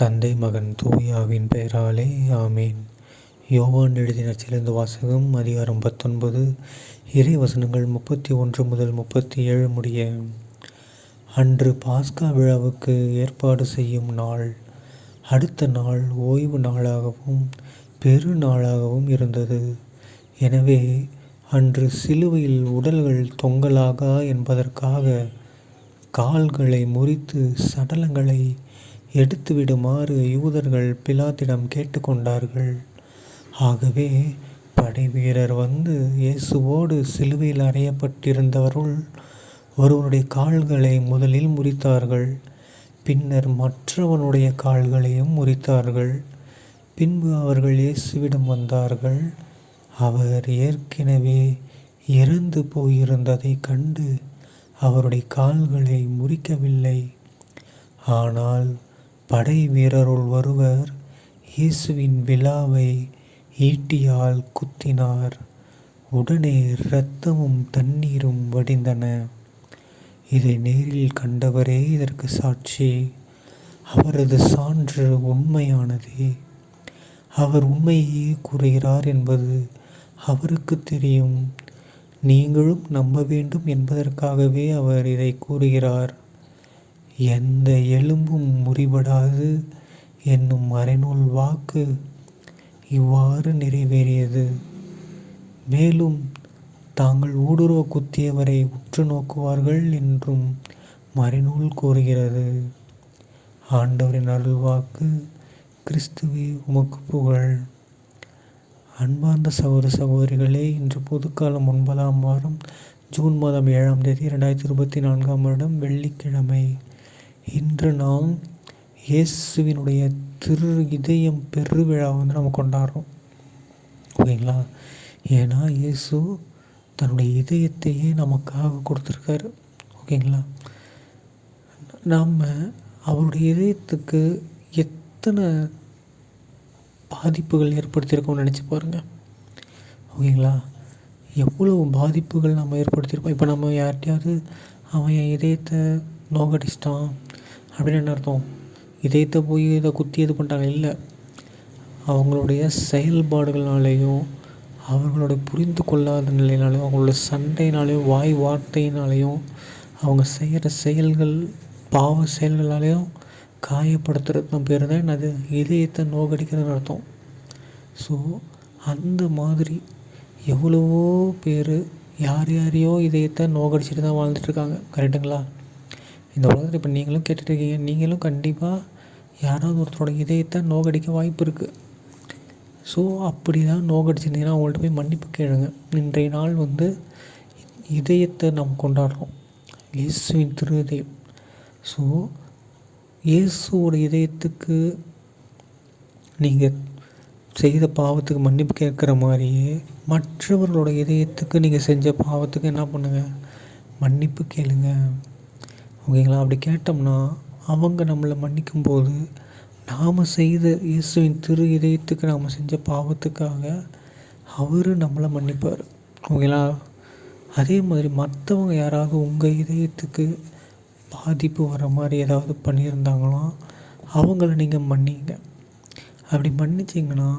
தந்தை மகன் தூயாவின் பெயராலே ஆமேன். யோவான் எழுதின சிறந்த வாசகம் அதிகாரம் பத்தொன்பது இறை வசனங்கள் முப்பத்தி ஒன்று முதல் முப்பத்தி ஏழு முடிய. அன்று பாஸ்கா விழாவுக்கு ஏற்பாடு செய்யும் நாள். அடுத்த நாள் ஓய்வு நாளாகவும் பெரு நாளாகவும் இருந்தது. எனவே அன்று சிலுவையில் உடல்கள் தொங்கலாகா என்பதற்காக கால்களை முறித்து சடலங்களை எடுத்துவிடுமாறு யூதர்கள் பிலாத்திடம் கேட்டுக்கொண்டார்கள். ஆகவே படைவீரர் வந்து இயேசுவோடு சிலுவையில் அறையப்பட்டிருந்தவருள் ஒருவனுடைய கால்களை முதலில் முறித்தார்கள் பின்னர் மற்றவனுடைய கால்களையும் முறித்தார்கள். பின்பு அவர்கள் இயேசுவிடம் வந்தார்கள். அவர் ஏற்கனவே இறந்து போயிருந்ததை கண்டு அவருடைய கால்களை முறிக்கவில்லை. ஆனால் படை வீரருள் ஒருவர் இயேசுவின் விழாவை ஈட்டியால் குத்தினார். உடனே இரத்தமும் தண்ணீரும் வடிந்தன. இதை நேரில் கண்டவரே இதற்கு சாட்சி. அவரது சான்று உண்மையானதே. அவர் உண்மையே கூறுகிறார் என்பது அவருக்கு தெரியும். நீங்களும் நம்ப வேண்டும் என்பதற்காகவே அவர் இதை கூறுகிறார். எந்த எலும்பும் முறிபடாது என்னும் மறைநூல் வாக்கு இவ்வாறு நிறைவேறியது. மேலும் தாங்கள் ஊடுருவ குத்தியவரை உற்று நோக்குவார்கள் என்றும் மறைநூல் கூறுகிறது. ஆண்டவரின் அருள்வாக்கு கிறிஸ்துவே உமக்கு புகழ். அன்பார்ந்த சகோதர சகோதரிகளே இன்று பொதுக்காலம் ஒன்பதாம் வாரம் ஜூன் மாதம் ஏழாம் தேதி இரண்டாயிரத்தி இருபத்தி நான்காம் வருடம் வெள்ளிக்கிழமை. இன்று நாம் இயேசுவினுடைய திரு இதயம் பெருவிழா வந்து நம்ம கொண்டாடுறோம். ஓகேங்களா? ஏன்னா இயேசு தன்னுடைய இதயத்தையே நமக்காக கொடுத்துருக்காரு. ஓகேங்களா? நாம் அவருடைய இதயத்துக்கு எத்தனை பாதிப்புகள் ஏற்படுத்தியிருக்கோம்னு நினச்சி பாருங்கள் ஓகேங்களா? எவ்வளோ பாதிப்புகள் நம்ம ஏற்படுத்தியிருக்கோம். இப்போ நம்ம யார்கிட்டையாவது அவன் என் இதயத்தை நோகடிச்சிட்டான் அப்படின்னு என்ன அர்த்தம்? இதயத்தை போய் இதை குத்தி இது பண்ணிட்டாங்க. இல்லை. அவங்களுடைய செயல்பாடுகள்னாலேயும் அவர்களுடைய புரிந்து கொள்ளாத நிலையினாலையும் அவங்களோட சண்டையினாலையும் வாய் வார்த்தையினாலையும் அவங்க செய்கிற செயல்கள் பாவ செயல்களாலேயும் காயப்படுத்துறது பேர் தான் என்னது? இதயத்தை நோகடிக்கிறதுன்னு அர்த்தம். ஸோ அந்த மாதிரி எவ்வளவோ பேர் யார் யாரையோ இதயத்தை நோகடிச்சிட்டு தான் வாழ்ந்துட்டுருக்காங்க கரெக்டுங்களா இந்த உலகத்தில் இப்போ நீங்களும் கேட்டுட்ருக்கீங்க. நீங்களும் கண்டிப்பாக யாராவது ஒருத்தரோட இதயத்தை நோகடிக்க வாய்ப்பு இருக்குது ஸோ அப்படி தான் நோகடிச்சிருந்தீங்கன்னா அவங்கள்ட்ட போய் மன்னிப்பு கேளுங்க. இன்றைய நாள் வந்து இதயத்தை நம்ம கொண்டாடுறோம். இயேசுவின் திருதயம். ஸோ இயேசுவோட இதயத்துக்கு நீங்கள் செய்த பாவத்துக்கு மன்னிப்பு கேட்குற மாதிரியே மற்றவர்களோட இதயத்துக்கு நீங்கள் செஞ்ச பாவத்துக்கு என்ன பண்ணுங்கள் மன்னிப்பு கேளுங்கள் ஓகேங்களா? அப்படி கேட்டோம்னா அவங்க நம்மளை மன்னிக்கும்போது நாம் செய்த இயேசுவின் திரு இதயத்துக்கு நாம் செஞ்ச பாவத்துக்காக அவர் நம்மளை மன்னிப்பார். ஓகேங்களா? அதே மாதிரி மற்றவங்க யாராவது உங்கள் இதயத்துக்கு பாதிப்பு வர மாதிரி ஏதாவது பண்ணியிருந்தாங்களோ அவங்கள நீங்கள் மன்னிங்க. அப்படி மன்னிச்சிங்கன்னா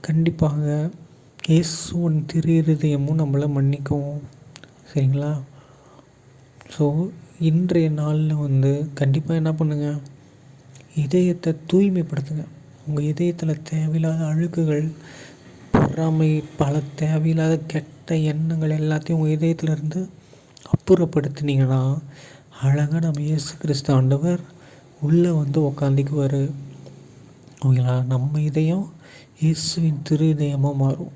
கண்டிப்பாக இயேசுவின் திரு இருதயமும் நம்மளை மன்னிக்கும். சரிங்களா? ஸோ இன்றைய நாளில் வந்து கண்டிப்பாக என்ன பண்ணுங்கள் இதயத்தை தூய்மைப்படுத்துங்க. உங்கள் இதயத்தில் தேவையில்லாத அழுக்குகள் பொறாமை பல தேவையில்லாத கெட்ட எண்ணங்கள் எல்லாத்தையும் உங்கள் இதயத்தில் இருந்து அப்புறப்படுத்தினீங்கன்னா அழகாக நம்ம இயேசு கிறிஸ்து ஆண்டவர் உள்ளே வந்து உக்காந்துக்குவார். ஓகேங்களா? நம்ம இதயம் இயேசுவின் திரு இதயமாக மாறும்.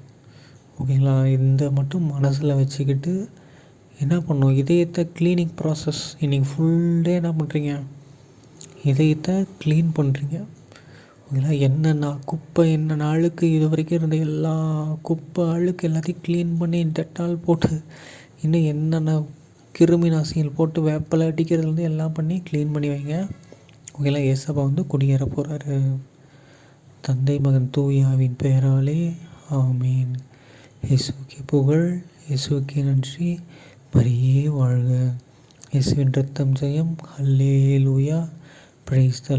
ஓகேங்களா? இந்த மட்டும் மனசில் வச்சுக்கிட்டு என்ன பண்ணும்? இதயத்தை க்ளீனிங் ப்ராசஸ் இன்றைக்கி ஃபுல் டே என்ன பண்ணுறீங்க இதயத்தை க்ளீன் பண்ணுறீங்க ஓகேங்களா? என்னென்ன குப்பை என்னென்ன அழுக்கு இது வரைக்கும் இருந்த எல்லா குப்பை அழுக்கு எல்லாத்தையும் க்ளீன் பண்ணி டெட்டால் போட்டு இன்னும் என்னென்ன கிருமி நாசினிகள் போட்டு வேப்பலை அடிக்கிறதுலேருந்து எல்லாம் பண்ணி க்ளீன் பண்ணி வைங்க. ஓகேங்களா? ஏசப்பா வந்து குடியேற போகிறாரு தந்தை மகன் தூயாவின் பெயராலே. ஆமீன். இயேசுக்கே புகழ். இயேசுக்கே நன்றி. மரியே வாழ்க. இயேசுவின் ரத்தம் ஜெயம். ஹல்லேலூயா பிரைஸ் த